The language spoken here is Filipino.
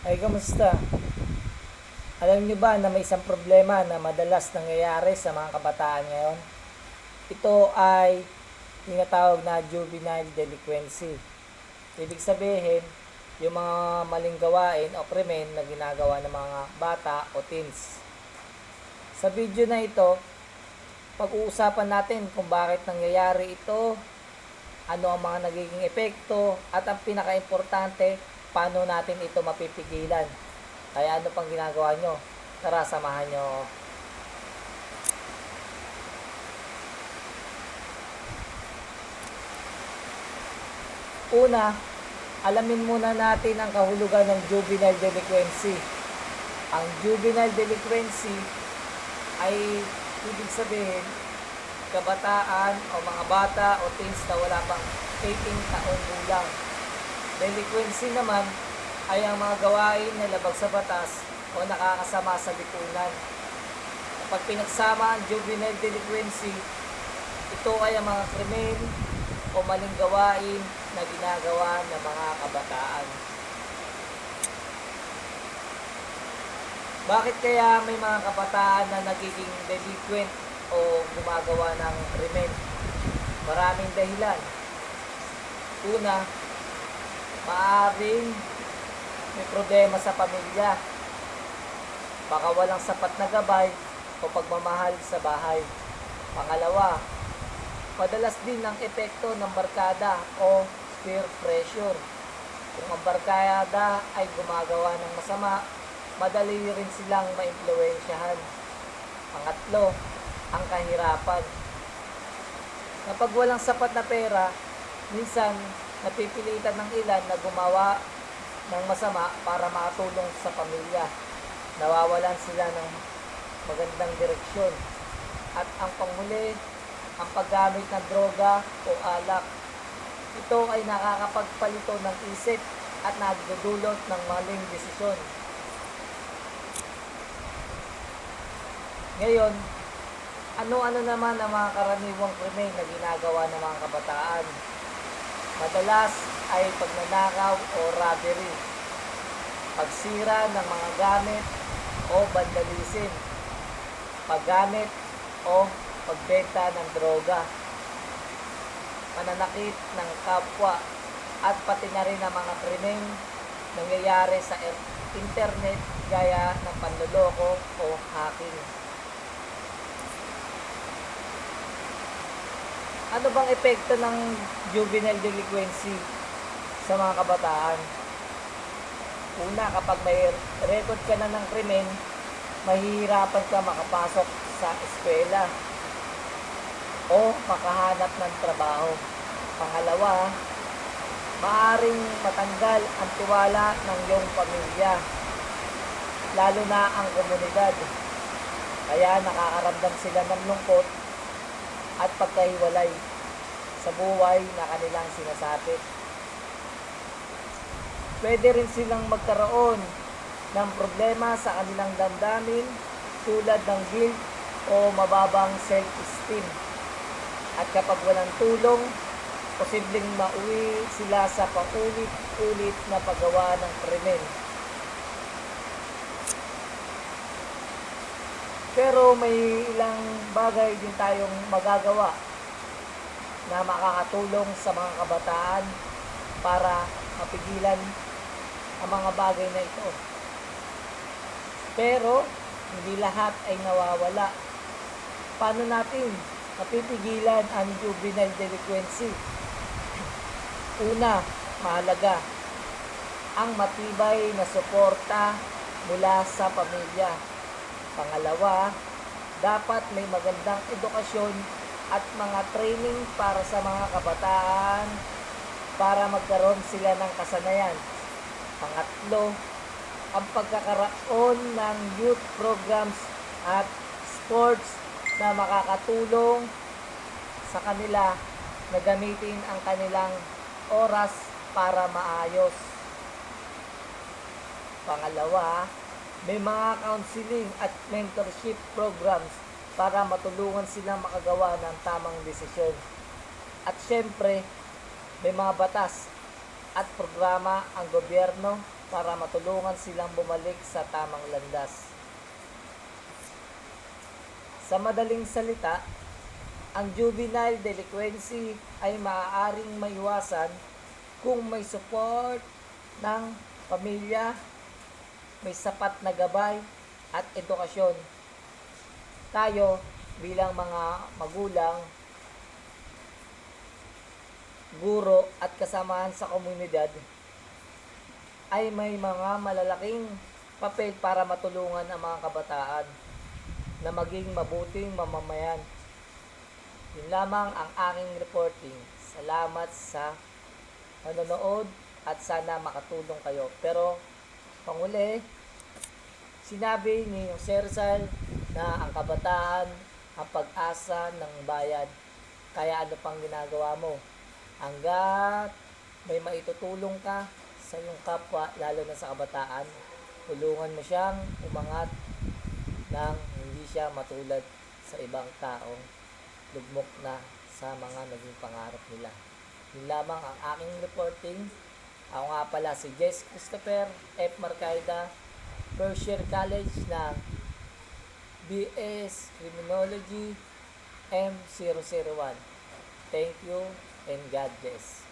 Ay, kamusta? Alam niyo ba na may isang problema na madalas nangyayari sa mga kabataan ngayon? Ito ay tinatawag na juvenile delinquency. Ibig sabihin, yung mga maling gawain o krimen na ginagawa ng mga bata o teens. Sa video na ito, pag-uusapan natin kung bakit nangyayari ito, ano ang mga nagiging epekto, at ang pinaka-importante, paano natin ito mapipigilan. Kaya ano pang ginagawa nyo? Tara, samahan nyo. Una, alamin muna natin ang kahulugan ng juvenile delinquency. Ang juvenile delinquency ay ibig sabihin kabataan o mga bata o teens na wala pang 18 taong gulang. Delinquency naman ay ang mga gawain na labag sa batas o nakakasama sa lipunan. Kapag pinagsama ang juvenile delinquency, ito ay ang mga krimen o maling gawain na ginagawa ng mga kabataan. Bakit kaya may mga kabataan na nagiging delinquent o gumagawa ng krimen? Maraming dahilan. Una, maaaring may problema sa pamilya. Baka walang sapat na gabay o pagmamahal sa bahay. Pangalawa, madalas din ang epekto ng barkada o peer pressure. Kung ang barkada ay gumagawa ng masama, madali rin silang maimpluwensyahan. Pangatlo, ang kahirapan. Kapag walang sapat na pera, minsan napipilitan ng ilan na gumawa ng masama para makatulong sa pamilya. Nawawalan sila ng magandang direksyon. At ang panghuli, ang paggamit ng droga o alak. Ito ay nakakapagpalito ng isip at nagdudulot ng maling desisyon. Ngayon, ano-ano naman ang mga karaniwang krimen na ginagawa ng mga kabataan? Madalas ay pagnanakaw o robbery, pagsira ng mga gamit o vandalism, paggamit o pagbenta ng droga, pananakit ng kapwa, at pati na rin ang mga krimen nangyayari sa er- internet gaya ng panloloko o hacking. Ano bang epekto ng juvenile delinquency sa mga kabataan? Una, kapag may record ka na ng krimen, mahihirapan ka makapasok sa eskwela o makahanap ng trabaho. Pangalawa, maaring matanggal ang tiwala ng iyong pamilya, lalo na ang komunidad. Kaya nakakaramdam sila ng lungkot at pagkahiwalay sa buhay na kanilang sinasapit. Pwede rin silang magkaroon ng problema sa kanilang damdamin tulad ng guilt o mababang self-esteem. At kapag walang tulong, posibleng mauwi sila sa paulit-ulit na paggawa ng krimen. Pero may ilang bagay din tayong magagawa na makakatulong sa mga kabataan para mapigilan ang mga bagay na ito. Pero hindi lahat ay nawawala. Paano natin mapipigilan ang juvenile delinquency? Una, mahalaga ang matibay na suporta mula sa pamilya. Pangalawa, dapat may magandang edukasyon at mga training para sa mga kabataan para magkaroon sila ng kasanayan. Pangatlo, ang pagkakaroon ng youth programs at sports na makakatulong sa kanila na gamitin ang kanilang oras para maayos. Pangalawa, may mga counseling at mentorship programs para matulungan silang makagawa ng tamang desisyon. At syempre, may mga batas at programa ang gobyerno para matulungan silang bumalik sa tamang landas. Sa madaling salita, ang juvenile delinquency ay maaaring maiwasan kung may support ng pamilya, may sapat na gabay at edukasyon. Tayo bilang mga magulang, guro at kasamahan sa komunidad ay may mga malalaking papel para matulungan ang mga kabataan na maging mabuting mamamayan. Yun lamang ang aking reporting. Salamat sa panonood at sana makatulong kayo. Pero, panguli, sinabi ni Jose Rizal na ang kabataan ang pag-asa ng bayan. Kaya ano pang ginagawa mo? Hanggat may maitutulong ka sa iyong kapwa, lalo na sa kabataan, tulungan mo siyang umangat nang hindi siya matulad sa ibang taong lugmok na sa mga naging pangarap nila. Yun lamang ang aking reporting. Ako nga pala si Jess Christopher F. Marcaida, first year college ng BS Criminology M001. Thank you and God bless.